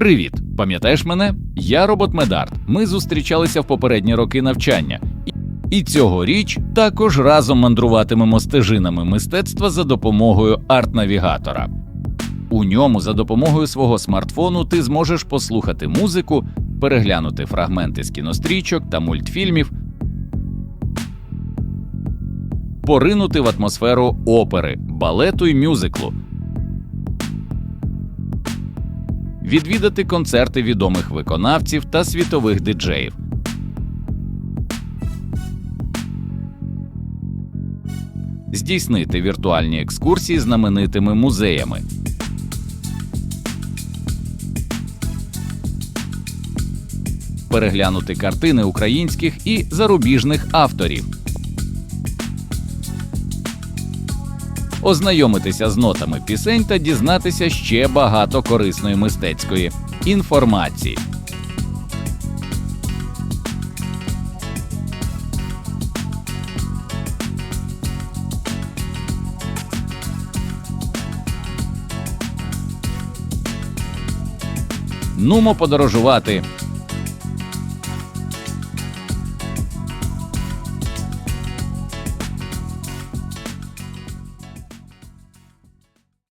Привіт! Пам'ятаєш мене? Я робот Медарт. Ми зустрічалися в попередні роки навчання. І- цьогоріч також разом мандруватимемо стежинами мистецтва за допомогою арт-навігатора. У ньому за допомогою свого смартфону ти зможеш послухати музику, переглянути фрагменти з кінострічок та мультфільмів, поринути в атмосферу опери, балету і мюзиклу, відвідати концерти відомих виконавців та світових диджеїв. Здійснити віртуальні екскурсії знаменитими музеями. Переглянути картини українських і зарубіжних авторів. Ознайомитися з нотами пісень та дізнатися ще багато корисної мистецької інформації. Нумо подорожувати